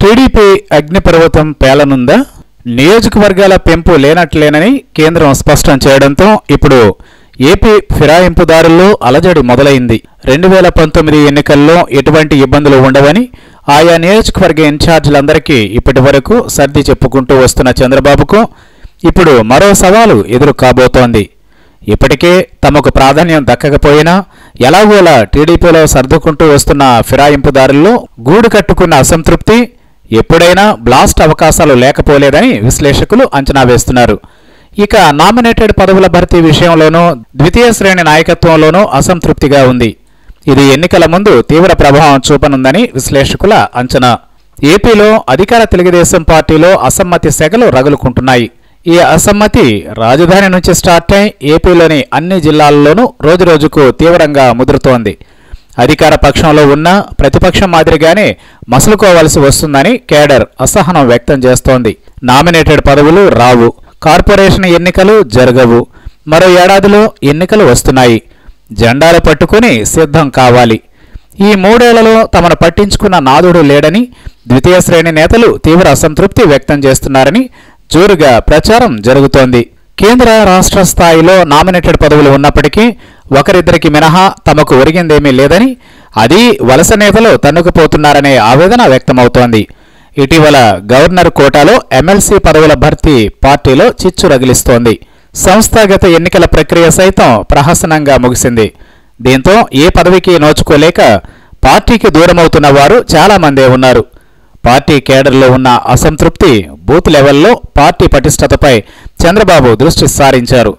TDP అగ్నిపర్వతం పేలనుందా? నియోజకవర్గాల పెంపు లేనట్లేనని కేంద్రం స్పష్టం చేయడంతో ఇప్పుడు ఏపీ ఫిరాయింపుదారుల్లో అలజడి మొదలైంది. రెండు వేల పంతొమ్మిది ఎన్నికల్లో ఎటువంటి ఇబ్బందులు ఉండవని ఆయా నియోజకవర్గ ఇన్ఛార్జీలందరికీ ఇప్పటి వరకు సర్ది చెప్పుకుంటూ వస్తున్న చంద్రబాబుకు ఇప్పుడు మరో సవాలు ఎదురు కాబోతోంది. ఇప్పటికే తమకు ప్రాధాన్యం దక్కకపోయినా ఎలాగోలా టీడీపీలో సర్దుకుంటూ వస్తున్న ఫిరాయింపుదారుల్లో గూడు కట్టుకున్న అసంతృప్తి ఎప్పుడైనా బ్లాస్ట్ అవకాశాలు లేకపోలేదని విశ్లేషకులు అంచనా వేస్తున్నారు. ఇక నామినేటెడ్ పదవుల భర్తీ విషయంలోనూ ద్వితీయ శ్రేణి నాయకత్వంలోనూ అసంతృప్తిగా ఉంది. ఇది ఎన్నికల ముందు తీవ్ర ప్రభావం చూపనుందని విశ్లేషకుల అంచనా. ఏపీలో అధికార తెలుగుదేశం పార్టీలో అసమ్మతి సెగలు రగులుకుంటున్నాయి. ఈ అసమ్మతి రాజధాని నుంచి స్టార్ట్ అయి ఏపీలోని అన్ని జిల్లాల్లోనూ రోజురోజుకు తీవ్రంగా ముదురుతోంది. అధికార పక్షంలో ఉన్న ప్రతిపక్షం మాదిరిగానే మసులుకోవలసి వస్తుందని కేడర్ అసహనం వ్యక్తం చేస్తోంది. నామినేటెడ్ పదవులు రావు. కార్పొరేషన్ ఎన్నికలు జరగవు. మరో ఏడాదిలో ఎన్నికలు వస్తున్నాయి. జెండాలు పట్టుకుని సిద్ధం కావాలి. ఈ మూడేళ్ళలో తమను పట్టించుకున్న నాదుడు లేడని ద్వితీయ శ్రేణి నేతలు తీవ్ర అసంతృప్తి వ్యక్తం చేస్తున్నారని జోరుగా ప్రచారం జరుగుతోంది. కేంద్ర రాష్ట్ర స్థాయిలో నామినేటెడ్ పదవులు ఉన్నప్పటికీ ఒకరిద్దరికి మినహా తమకు ఒరిగిందేమీ లేదని అది వలస నేతలు తన్నుకుపోతున్నారనే ఆవేదన వ్యక్తమవుతోంది. ఇటీవల గవర్నర్ కోటాలో ఎమ్మెల్సీ పదవుల భర్తీ పార్టీలో చిచ్చు రగిలిస్తోంది. సంస్థాగత ఎన్నికల ప్రక్రియ సైతం ప్రహసనంగా ముగిసింది. దీంతో ఏ పదవికి నోచుకోలేక పార్టీకి దూరమవుతున్న వారు చాలామందే ఉన్నారు. పార్టీ కేడర్లో ఉన్న అసంతృప్తి బూత్ లెవెల్లో పార్టీ పటిష్టతపై చంద్రబాబు దృష్టి సారించారు.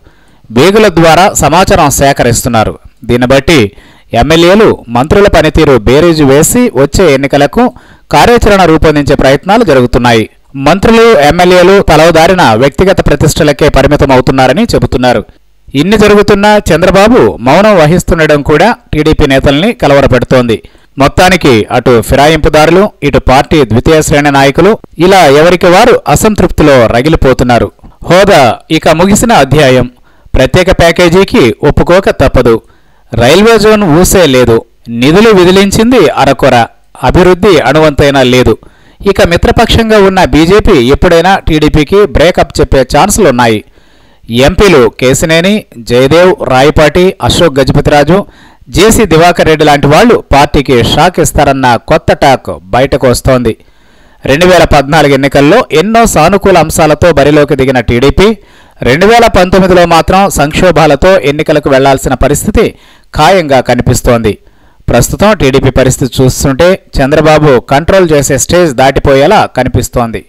వేగుల ద్వారా సమాచారం సేకరిస్తున్నారు. దీన్ని బట్టి ఎమ్మెల్యేలు మంత్రుల పనితీరు బేరీజు వేసి వచ్చే ఎన్నికలకు కార్యాచరణ రూపొందించే ప్రయత్నాలు జరుగుతున్నాయి. మంత్రులు ఎమ్మెల్యేలు తలవదారిన వ్యక్తిగత ప్రతిష్టలకే పరిమితమవుతున్నారని చెబుతున్నారు. ఇన్ని జరుగుతున్నా చంద్రబాబు మౌనం వహిస్తుండడం కూడా టీడీపీ నేతల్ని కలవరపెడుతోంది. మొత్తానికి అటు ఫిరాయింపుదారులు ఇటు పార్టీ ద్వితీయ శ్రేణి నాయకులు ఇలా ఎవరికి వారు అసంతృప్తిలో రగిలిపోతున్నారు. హోదా ఇక ముగిసిన అధ్యాయం. ప్రత్యేక ప్యాకేజీకి ఒప్పుకోక తప్పదు. రైల్వే జోన్ ఊసే లేదు. నిధులు విదిలించింది అరకొర. అభివృద్ధి అణువంతైనా లేదు. ఇక మిత్రపక్షంగా ఉన్న బీజేపీ ఎప్పుడైనా టీడీపీకి బ్రేకప్ చెప్పే ఛాన్సులున్నాయి. ఎంపీలు కేసినేని జయదేవ్ రాయపాటి అశోక్ గజపతిరాజు జేసీ దివాకర్ రెడ్డి లాంటి వాళ్ళు పార్టీకి షాక్ ఇస్తారన్న కొత్త టాక్ బయటకు వస్తోంది. రెండు వేల పద్నాలుగు ఎన్నికల్లో ఎన్నో సానుకూల అంశాలతో బరిలోకి దిగిన టీడీపీ రెండు వేల పంతొమ్మిదిలో మాత్రం సంక్షోభాలతో ఎన్నికలకు వెళ్ళాల్సిన పరిస్థితి ఖాయంగా కనిపిస్తోంది. ప్రస్తుతం టీడీపీ పరిస్థితి చూస్తుంటే చంద్రబాబు కంట్రోల్ చేసే స్టేజ్ దాటిపోయేలా కనిపిస్తోంది.